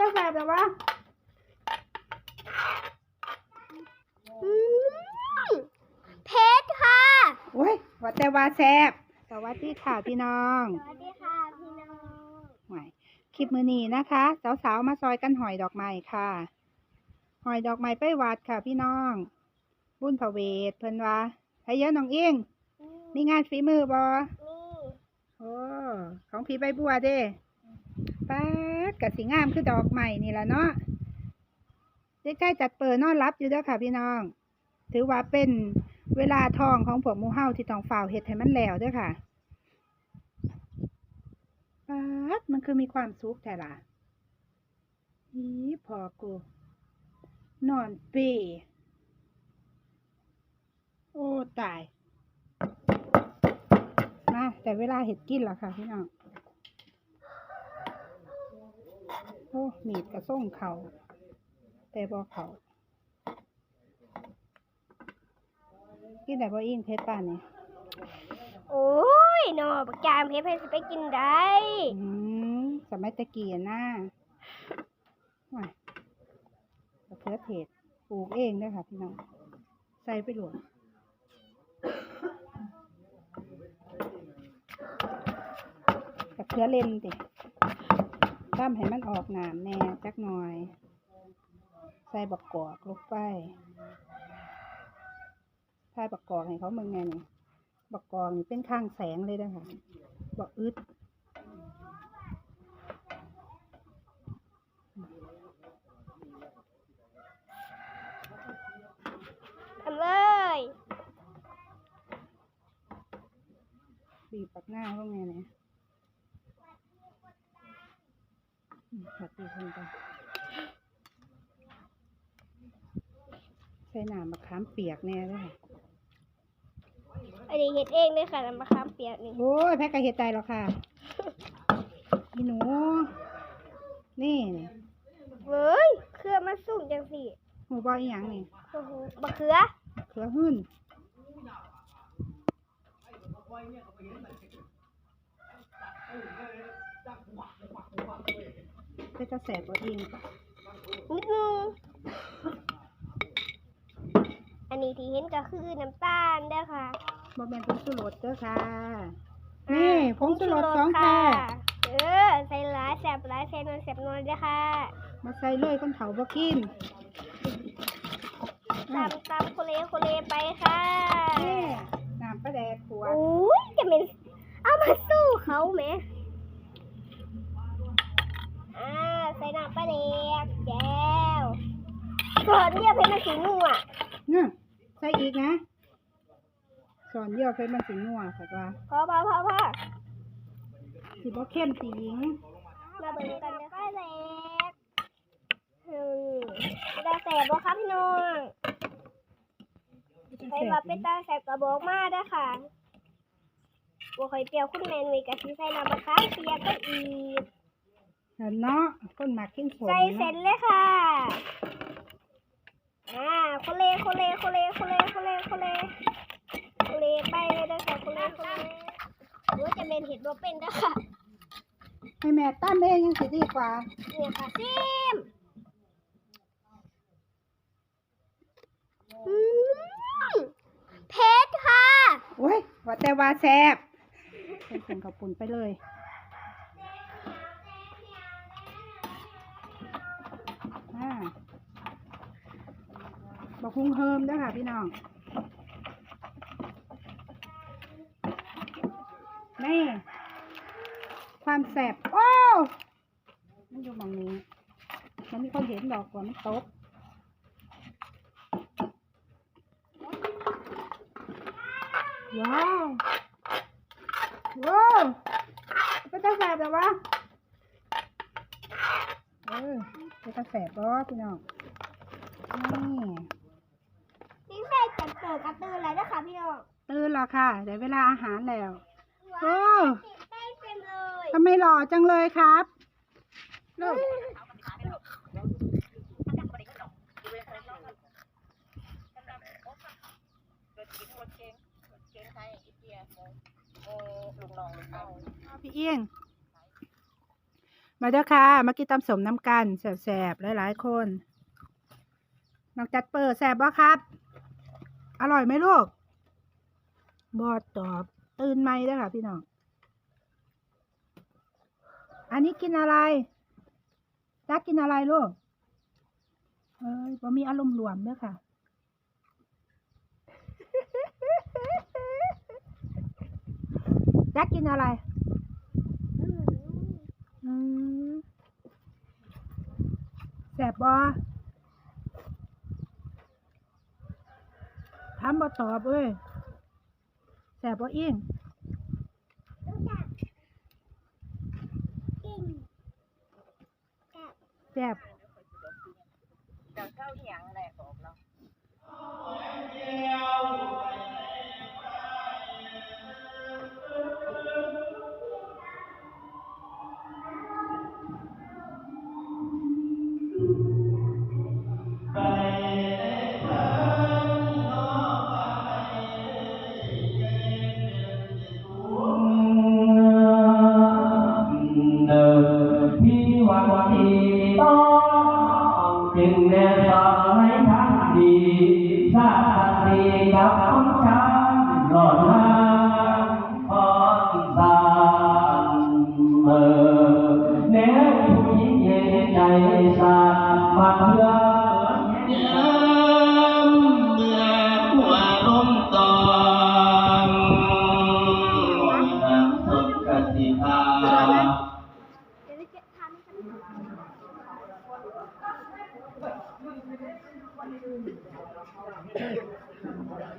จะแสบแต่ว่าอืมเพชรค่ะ โอ้ยว่าแต่ว่าแสบสวัสดีค่ะพี่น้องสวัสดีค่ะพี่น้องหวยคลิปมือนี้นะคะ สาวๆมาซอยกันหอยดอกไม้ค่ะ หอยดอกไม้ไปวัดค่ะพี่น้อง บุญพระเวทเพิ่นว่าให้เยอะน้องเองมีงานฝีมือบ่นี่โอ้ของพี่ใบบัวเด้ ป้าดกะสิงามคือดอกใหม่นี่แหละเนาะใกล้ๆจัดเปิดนอนรับอยู่เด้อค่ะพี่น้อง ถือว่าเป็นเวลาทองของพวมูเฮาที่ต้องฝ่าเฮ็ดให้มันแล้วเด้อค่ะป้าดมันคือมีความสุขแท้ล่ะอีพอกูนอนเปีโอ้ ตาย มา แต่เวลาเห็ดกินแล้วค่ะพี่น้อง โอ้มีดกระส่งเขาแต่บอเขากินแต่บออิงเพชรป่านนี่โอ้ยหนอบักจามเพชรเพชรสิไปกินได้อืมสมัยตะกี้อะนะว่ายมะเขือเทศปลูกเองเด้วยค่ะพี่น้อง ใส่ไปหลวงมะเขือเล่นติ ทำให้มันออกหนามแน่จักหน่อย ใส่บักกอกลงไปใส่บักกอกให้เขาเมืองไงนี่บักกอกนี่เป็นข้างแสงเลยนะคะบักอึดทำเลยบีบปักหน้าพวกนี้นะ อืมขัดดีคนไปใส่หนามมะขามเปียกแน่ด้วยค่ะอันนี้เฮ็ดเองเลยค่ะน้ำมะขามเปียกนี่โอ้ยแพ็กกะเฮ็ดใจแล้วค่ะอีหนูนี่นี่เว้ยเครือมันสูงจังสิหมูบอยอีหยังนี่โอ้โหมะเขือเขือหื่น ไปจะแสบกว่าอิงนิดนึงอันนี้ที่เห็นก็คือน้ำตาลเด้อค่ะบะแมนผงชูรสเด้อค่ะ นี่ผงชูรสสองค่ะเออใส่หลายแสบหลายใส่นวลแสบนวลเด้อค่ะ มาใส่เลยคนเถาบ่กินตามตามโคเลโคเลไปค่ะนี่น้ำปลาแดกขวดโอ้ยจะเป็นเอามาสู้เขาไหมอ่าใส่น้ำปลาแดกแก้ว ก่อนเนี่ยเป็นมันสีม่วงเนี่ยใส่อีกนะสอนเยี่ยวเฟซมันสินัวค่ะว่าพอพอพอพอสิบ่เข้มสีหญิงมาเบิ่งกันนะปลาแดกอืมตาแสบบ่ครับพี่น้องใครว่าเป็นตาแสบกระบอกมาเด้ค่ะบัวคอยเปรี้ยวคุณแมนวีกะทิใส่น้ำมะขามเปียกก็อีกเห็นเนาะคนหมักกินสมใส่เสร็จเลยค่ะ อ่าโคเลโคเลโคเลโคเลโคเลโคเลโคเลไปเลยนะคะโคเลโคเลหรือจะเป็นเห็ดบัวเป็นนะคะให้แม่ตั้มเองยังสิดีกว่าเนี่ยค่ะซิมอืมเพชรค่ะโอ้ยว่าแต่ว่าแซบเป็นผงข้าวปุ่นไปเลย บอกคุงเฮิมด้อค่ะพี่น้องนี่ความแสบโอ้มันอยู่หมองนี้มันมีคนเห็นดอกกว่ามันตกว้าวว้าวเป็นตาแสบแต่ว่าเออเป็นตาแสบบ่พี่น้องนี่ ใส่จัดเปิดกระตือแล้วนะคะพี่น้องตื่นแล้วค่ะเดี๋ยวเวลาอาหารแล้ว โอ้ได้เต็มเลยทำไมหล่อจังเลยครับลูกพี่เอียง มาเด้อค่ะ มากินตำสมน้ำกันแสบๆ หลายๆ คน น้องจัดเปิดแสบบ่ครับ อร่อยไหมลูกบอดตอบ ตื่นไหมเด้อค่ะพี่น้อง อันนี้กินอะไรจักกินอะไรลูก เอ้ยบ่มีอารมณ์รวมเด้อค่ะจักกินอะไร อืมแสบบ่ทำบ่ ตอบเอ้ยแสบบ่อิงรู้จักกิ้งกับแสบ ชาติดีกับช้ำหลอดมา では、「こんにちは」